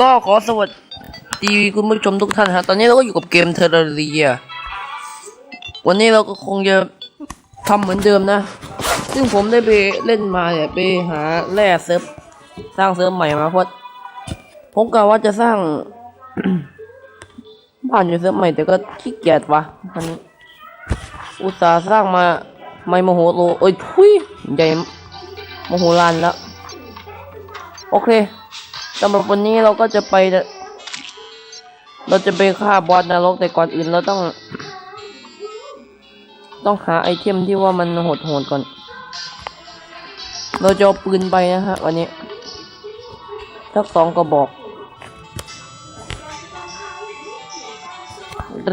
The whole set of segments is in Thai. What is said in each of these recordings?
ก็ขอสวัสดีคุณผู้ชมทุกท่านฮะ ตอนนี้เราก็อยู่กับเกมเทอร์เรีย วันนี้เราก็คงจะทำเหมือนเดิมนะ ซึ่งผมได้ไปเล่นมาเนี่ยไปหาแร่เซิร์ฟสร้างเซิร์ฟใหม่มาเพราะผมกะว่าจะสร้างบ้านอยู่เซิร์ฟใหม่แต่ก็ขี้เกียจวะมันอุตส่าห์สร้างมาไม่โมโหโลเอ้ยทุยใหญ่โมโหลานแล้ว โอเค สำหรับวันนี้เราก็จะไป เราจะไปฆ่าบอสนรกแต่ก่อนอื่นเราต้อง ต้องหาไอเทมที่ว่ามันโหดๆก่อน เราจะเอาปืนไปนะฮะวันนี้ทักสองกระบอก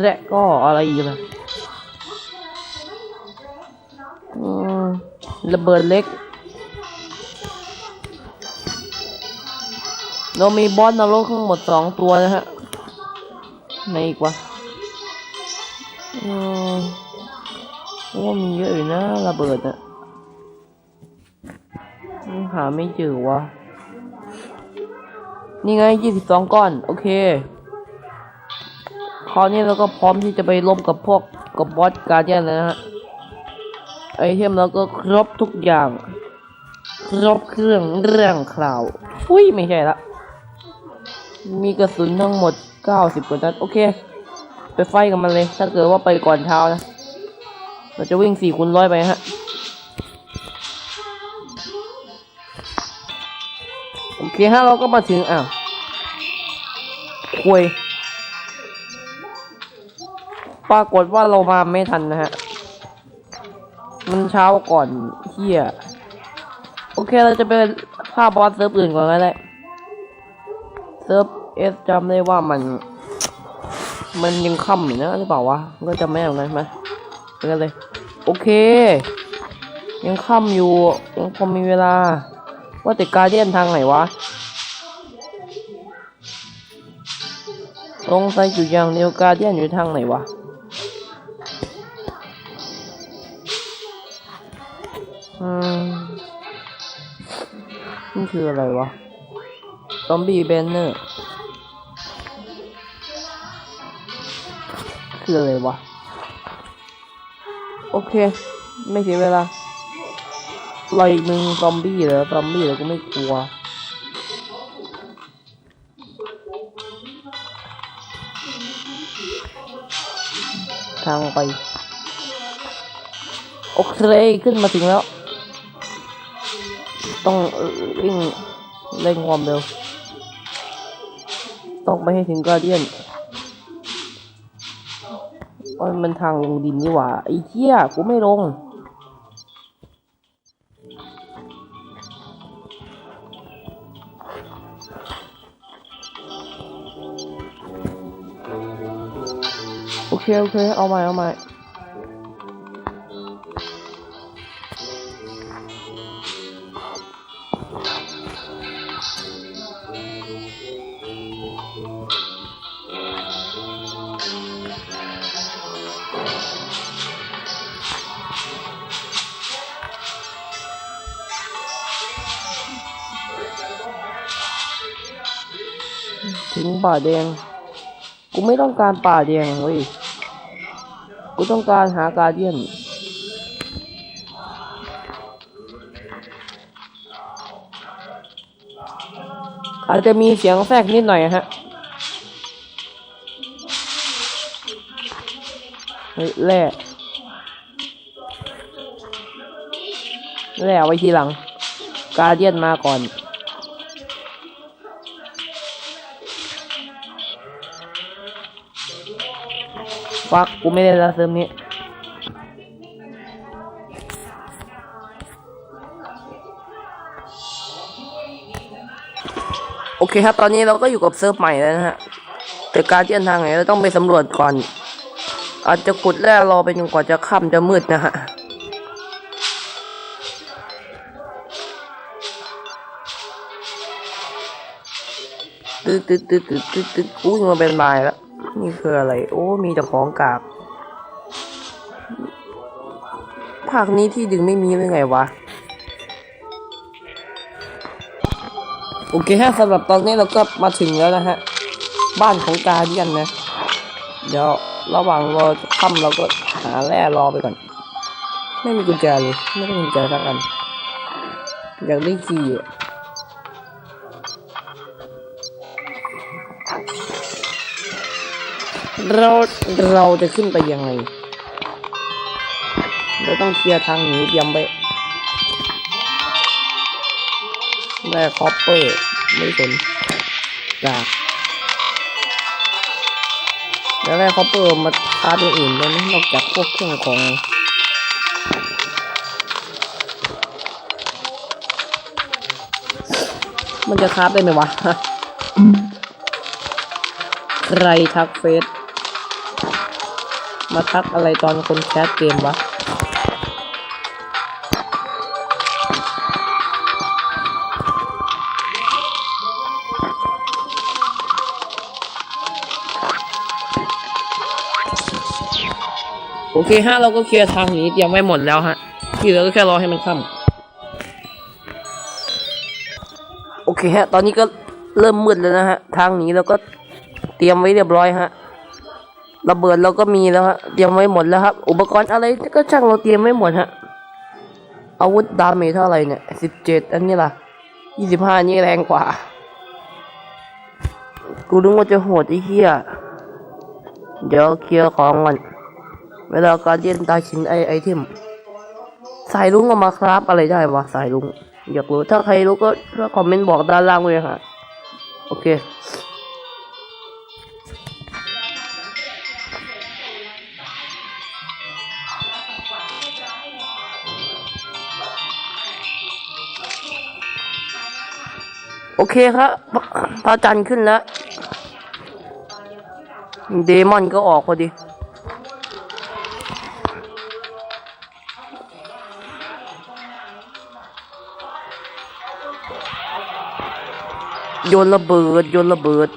และก็อะไรอีกล่ะอืมระเบิดเล็ก เรามีบอสนรกทั้งหมดสองตัวนะฮะไหนอีกวะอืมว่ามีเยอะอยู่นะระเบิดอะหาไม่เจอวะนี่ไงยี่สิบสองก้อน โอเค คราวนี้เราก็พร้อมที่จะไปลบกับพวกกับบอสการเดียนแล้วนะฮะ ไอเทมเราก็ครบทุกอย่าง ครบเครื่องเรื่องคราว อุ้ย ไม่ใช่ละ มีกระสุนทั้งหมด 90 กว่านัด โอเค ไปไฟกับมันเลย ถ้าเกิดว่าไปก่อนเช้านะ เราจะวิ่ง4คูณร้อยไปฮะ โอเคฮะ เราก็มาถึง อ้าวคุยปรากฏว่าเรามาไม่ทันนะฮะ มันเช้าก่อนเที่ย โอเค เราจะไปฆ่าบอสเซิร์ฟอื่นก่อนก็ได้ เซิร์ฟเอสจำได้ว่ามัน มันยังค่ำอยู่นะหรือเปล่าวะก็จำไม่ได้เหมือนกันมไปกันเลย โอเค ยังค่ำอยู่ยังพอมีเวลา ว่าแต่การเดียนทางไหนวะสงใสัยอยู่อย่างเดียวการเดียนอยู่ทางไหนวะอืมนี่คืออะไรวะ ซอมบี้แบนเนอร์คืออะไรวะ โอเค ไม่เสียเวลาเราอีกหนึ่งซอมบี้เหรอซอมบี้เราก็ไม่กลัวทางไป โอเค ขึ้นมาถึงแล้ว ต้องวิ่งเร่งความเร็ว ต้องไปให้ถึงกาเดียนว่ามันทางลงดินนี่หว่า ไอ้เหี้ยกูไม่ลงโอเค โอเค เอาใหม่เอาใหม่ ถึงป่าแดง กูไม่ต้องการป่าแดงเว้ย กูต้องการหาการเดียน อาจจะมีเสียงแทรกนิดหน่อยฮะ เฮ้ยแร่แร่ไว้ทีหลัง การเดียนมาก่อน ฟักกูไม่ได้แล้วเซิร์ฟนี้โอเคครับ ตอนนี้เราก็อยู่กับเซิร์ฟใหม่แล้วนะฮะ แต่การเดินทางไหนเราต้องไปสำรวจก่อน อาจจะขุดแร่รอไปจนกว่าจะค่ำจะมืดนะฮะตึ๊ดตึ๊ดตึ๊ดตึ๊ดตึ๊ดตึ๊ดอุ้ยมาเป็นบายแล้ว นี่คืออะไร โอ้ มีแต่ของกากภาคนี้ที่ดึงไม่มีหรือไงวะ โอเคฮะสำหรับตอนนี้เราก็มาถึงแล้วนะฮะ บ้านของกาเดียนนะ เดี๋ยวระหว่างรอค่ำเราก็หาแร่รอไปก่อน ไม่มีกุญแจเลย ไม่ได้กุญแจสักอันอยากได้คี เราเราจะขึ้นไปยังไง เราต้องเคลียร์ทางหนีเตรียมไปแร่คอปเปอร์ไม่สนจากแล้วแร่คอปเปอร์มาคาตัวอื่นได้ไหมนอกจากพวกเครื่องของมันจะคราฟได้ไหมวะ ใครทักเฟซ มาทักอะไรตอนคนแคสเกมวะโอเคฮะเราก็เคลียร์ทางนี้เตรียมไว้หมดแล้วฮะ ที่เหลือก็แค่รอให้มันค่ำโอเคฮะ ตอนนี้ก็เริ่มมืดแล้วนะฮะ ทางนี้เราก็เตรียมไว้เรียบร้อยฮะ ระเบิดเราก็มีแล้วฮะเตรียมไว้หมดแล้วครับ อุปกรณ์อะไรก็ช่างเราเตรียมไว้หมดฮะอาวุธดาเมจเท่าไหร่เนี่ยสิบเจ็ดอันนี้ล่ะยี่สิบห้านี่แรงกว่า กูนึกว่าจะโหดไอ้เหี้ยเดี๋ยวเคลียร์ของก่อนเวลาการเดียนตาชินไอไอเทมสายลุงเอามาครับอะไรได้วะสายลุงอยากรู้ถ้าใครรู้ก็คอมเมนต์บอกด้านล่างเลยฮะโอเค เคครับพระจันทร์ขึ้นแล้ว เดมอนก็ออกพอดี โยนระเบิด โยนระเบิด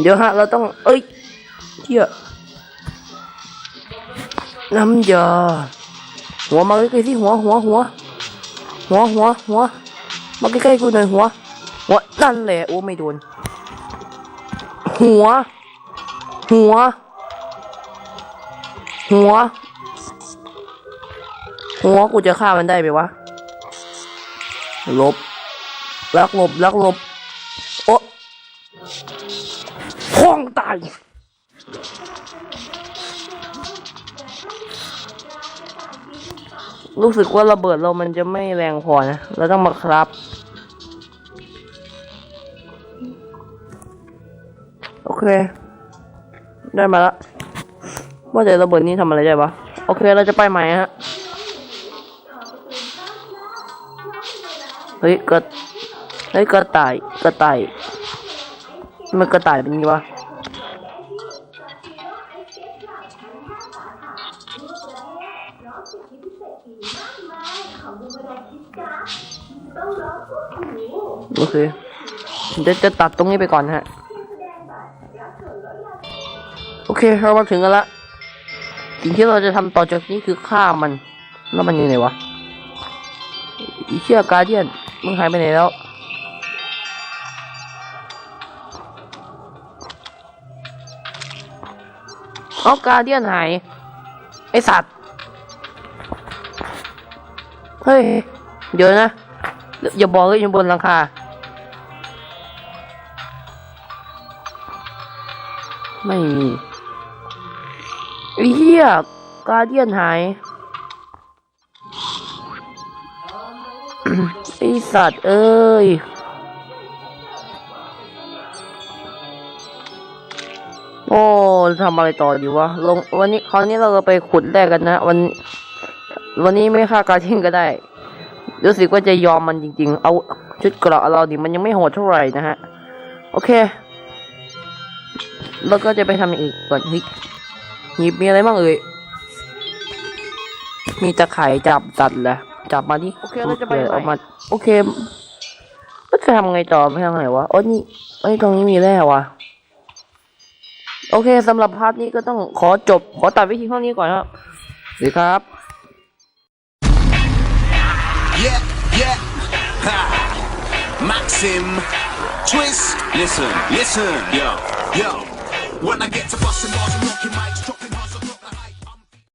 เดี๋ยวฮะ เราต้อง เอ้ยเที่ยน้ำยาหัวมาใกล้ๆสิหัวหัวหัวหัวหัวหัวมาใกล้ๆกูหน่อยหัวหัวนั่นแหละโอ้ไม่โดน หัว หัว หัว หัวกูจะฆ่ามันได้ไหมวะหลบลักหลบลักหลบโอ้พ้อายรู้สึกว่าระเบิดเรามันจะไม่แรงพอนะ เราต้องมาครับ โอเค ได้มาละว่าแต่ระเบิดนี้ทำอะไรได้ปะโอเค เราจะไปใหม่ฮะ เฮ้ยกระเฮ้ยกระต่ายกระต่าย มันกระต่ายเป็นไงวะ โอเคเดี๋ยวจะตัดตรงนี้ไปก่อนฮะ โอเคเรามาถึงกันละสิ่งที่เราจะทำต่อจากนี้คือฆ่ามัน แล้วมันอยู่ไหนวะอีเชี่ยการเดียนมึงหายไปไหนแล้วเอาการเดียนหาย ไอสัตว์ เฮ้ย เดี๋ยวนะ อย่าบอกเลยอยู่บนหลังคาไม่มีเหี้ยกาเดียนหายไอสัตว์ เอ้ยโอ้ทำอะไรต่อดีวะลงวันนี้คราวนี้เราจะไปขุดแรกกันนะ วัน วันนี้ไม่ฆ่ากาเทียนก็ได้ รู้สึกว่าจะยอมมันจริง ๆ เอาชุดเกราะเราดิมันยังไม่โหดเท่าไหร่นะฮะ โอเค แล้วก็จะไปทำอีกก่อนฮิหยิบมีอะไรบ้างเอ่ย มีตะไคร่จับตัดแหละจับมาดิโอเคเราจะไปไหนมา โอเคก็จะทำไงต่อไปทางไหนวะโอ้นี่ไอ้ตรงนี้มีแร่วะโอเคสำหรับพาร์ทนี้ก็ต้องขอจบ ขอตัดวิธีเท่านี้ก่อนครับสวัสดีครับ Ha! Maxim, twist. Listen, listen, yo, yo. When I get to busting bars, I'm mics.